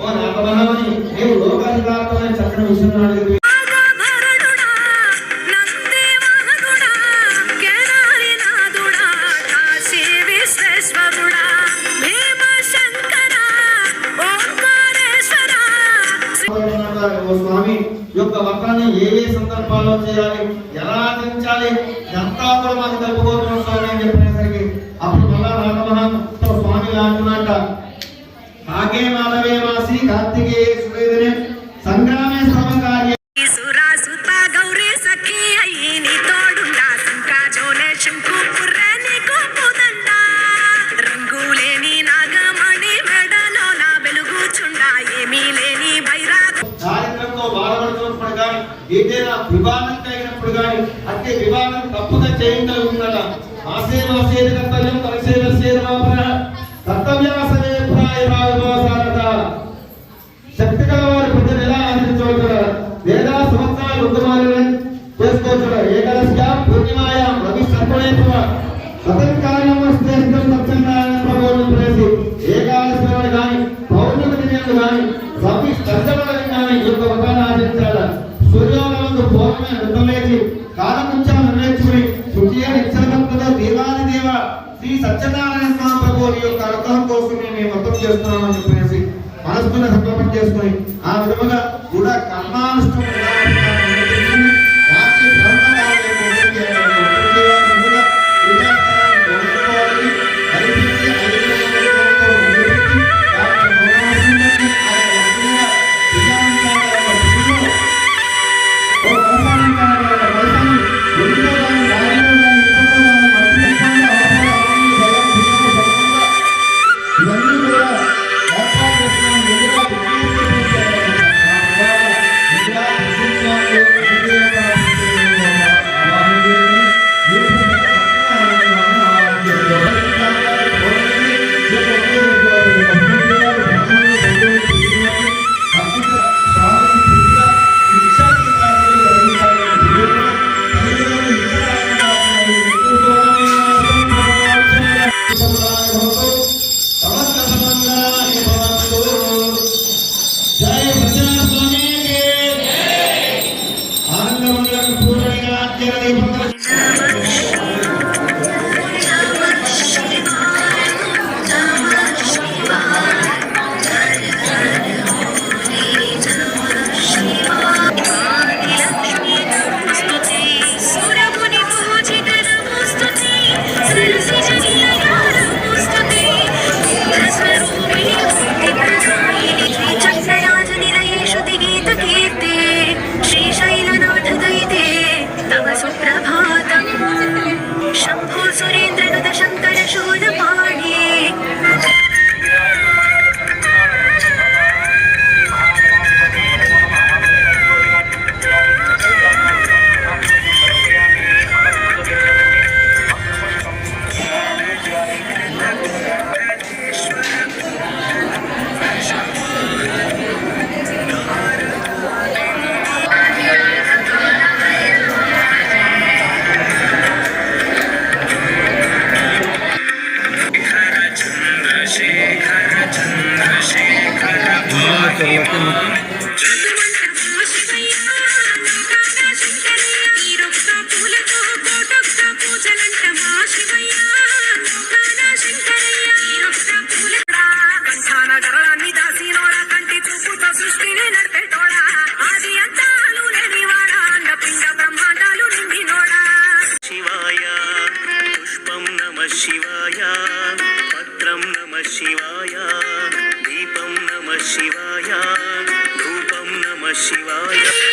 ఓ నాగమహామి నీవు లోకాధికారమైన చక్కని విషయం స్వామి యొక్క వ్రతాన్ని ఏ ఏ సందర్భాల్లో చేయాలి? ఎలా ఆచరించాలి? ఎంత కూడా మాకు తెలుపుకోవడం స్వామి అని చెప్పేసరికి అప్పుడు మళ్ళా రామమహంతో స్వామి ఇలా అంటున్నట్ట కాకే మాధవే మాసి కార్తికేయ సువేదనే ఏదైనా వివాదం కలిగినప్పుడు కానీ అంటే వివాదం తప్పుగా చేయగలుగుతుందట ఆసేవ ఆసేద కర్తవ్యం పరిసేవ సేవ కర్తవ్యాసనే ప్రాయ భాగవసారత శక్తి గల వారి ప్రజలు ఎలా ఆచరించవచ్చు వేదా సంవత్సరాలు రుద్రమాలను చేసుకోవచ్చు ఏకదశ పూర్ణిమాయ రవి సర్పణేత్వ సతన్ కార్యం శ్రేష్టం సత్సంగాయన ప్రభువుని ప్రేసి ఏకాదశి కానీ గాని పౌర్ణమి దినాలు గాని రవి స్పర్శలను గాని ఈ యొక్క వ్రతాన్ని ఆచరించాల సూర్యోదయంకు పూర్వమే నిద్రలేచి కాలముంచాలు నిర్ణయించుకుని శుచి నిశ్చలభక్తుల దేవాది దేవ శ్రీ సత్యనారాయణ స్వామి ప్రభు యొక్క అనుగ్రహం కోసం మేము ఈ వ్రతం చేస్తున్నామని చెప్పేసి మనస్సును సంకల్పం చేసుకుని ఆ విధముగా కూడా కర్మానుష్ఠం प्रभातम् शम्भो सुरेन्द्रनुदशङ्करशूलम् బ్రహ్మాండాలు నిండినోడా శివాయ పుష్పం నమ శివాయ పత్రం Shiva.